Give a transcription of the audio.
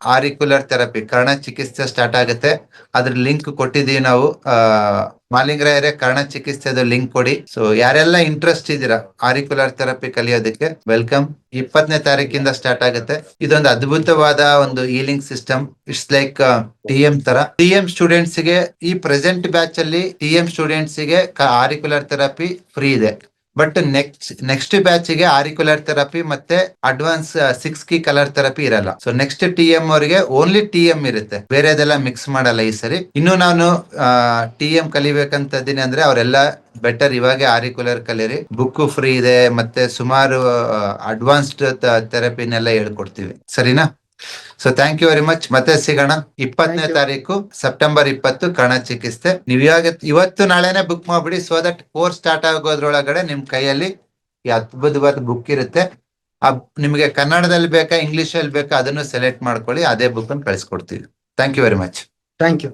Auricular therapy Karna ಚಿಕಿತ್ಸೆ start ಆಗುತ್ತೆ. ಅದ್ರ ಲಿಂಕ್ ಕೊಟ್ಟಿದೀವಿ ನಾವು. ಆ, ಮಾಲಿಂಗ್ರಾಯರೇ ಕರ್ಣ ಚಿಕಿತ್ಸೆದು ಲಿಂಕ್ ಕೊಡಿ. ಸೊ ಯಾರೆಲ್ಲ ಇಂಟ್ರೆಸ್ಟ್ ಇದ್ದೀರಾ ಆರಿಕ್ಯುಲರ್ ಥೆರಪಿ ಕಲಿಯೋದಕ್ಕೆ ವೆಲ್ಕಮ್ ಇಪ್ಪತ್ತನೇ ತಾರೀಕಿಂದ ಸ್ಟಾರ್ಟ್ ಆಗುತ್ತೆ. ಇದೊಂದು ಅದ್ಭುತವಾದ ಒಂದು healing system it's like T M ತರ ಟಿ ಎಂ ಸ್ಟೂಡೆಂಟ್ಸ್ಗೆ ಈ ಪ್ರೆಸೆಂಟ್ ಬ್ಯಾಚ್ ಅಲ್ಲಿ ಟಿ ಎಂ ಸ್ಟೂಡೆಂಟ್ಸ್ಗೆ ಆರಿಕ್ಯುಲರ್ ಥೆರಪಿ ಫ್ರೀ ಇದೆ. ಬಟ್ ನೆಕ್ಸ್ಟ್ ನೆಕ್ಸ್ಟ್ ಬ್ಯಾಚ್ಗೆ ಆರಿಕ್ಯುಲರ್ ಥೆರಪಿ ಮತ್ತೆ ಅಡ್ವಾನ್ಸ್ ಸಿಕ್ಸ್ ಕಿ ಕಲರ್ ಥೆರಪಿ ಇರಲ್ಲ. ಸೊ ನೆಕ್ಸ್ಟ್ ಟಿ ಎಂ ಅವರಿಗೆ ಓನ್ಲಿ ಟಿ ಎಂ ಇರುತ್ತೆ. ಬೇರೆದೆಲ್ಲ ಮಿಕ್ಸ್ ಮಾಡಲ್ಲ ಈ ಸರಿ. ಇನ್ನು ನಾನು ಟಿ ಎಂ ಕಲಿಬೇಕಂತ ಇದೀನಿ ಅಂದ್ರೆ ಅವರೆಲ್ಲ ಬೆಟರ್ ಇವಾಗೆ ಆರಿಕ್ಯುಲರ್ ಕಲೀರಿ. ಬುಕ್ ಫ್ರೀ ಇದೆ, ಮತ್ತೆ ಸುಮಾರು ಅಡ್ವಾನ್ಸ್ಡ್ ಥೆರಪಿನೆಲ್ಲ ಹೇಳ್ಕೊಡ್ತೀವಿ. ಸರಿನಾ? So thank you very much ಮತ್ತೆ ಸಿಗೋಣ. ಇಪ್ಪತ್ತನೇ. ತಾರೀಕು ಸೆಪ್ಟೆಂಬರ್ ಇಪ್ಪತ್ತು ಕಣ ಚಿಕಿತ್ಸೆ ನೀವ್ ಇವಾಗ ಇವತ್ತು ನಾಳೆನೆ ಬುಕ್ ಮಾಡ್ಬಿಡಿ ಸೊ ದಟ್ ಕೋರ್ಸ್ ಸ್ಟಾರ್ಟ್ ಆಗೋದ್ರೊಳಗಡೆ ನಿಮ್ ಕೈಯಲ್ಲಿ ಈ ಅದ್ಭುತವಾದ ಬುಕ್ ಇರುತ್ತೆ. ಆ ನಿಮ್ಗೆ ಕನ್ನಡದಲ್ಲಿ ಬೇಕಾ ಇಂಗ್ಲಿಷ್ ಅಲ್ಲಿ ಬೇಕಾ ಅದನ್ನು ಸೆಲೆಕ್ಟ್ ಮಾಡ್ಕೊಳ್ಳಿ ಅದೇ ಬುಕ್ ಅನ್ನು ಕಳಿಸ್ಕೊಡ್ತೀವಿ. Thank you very much thank you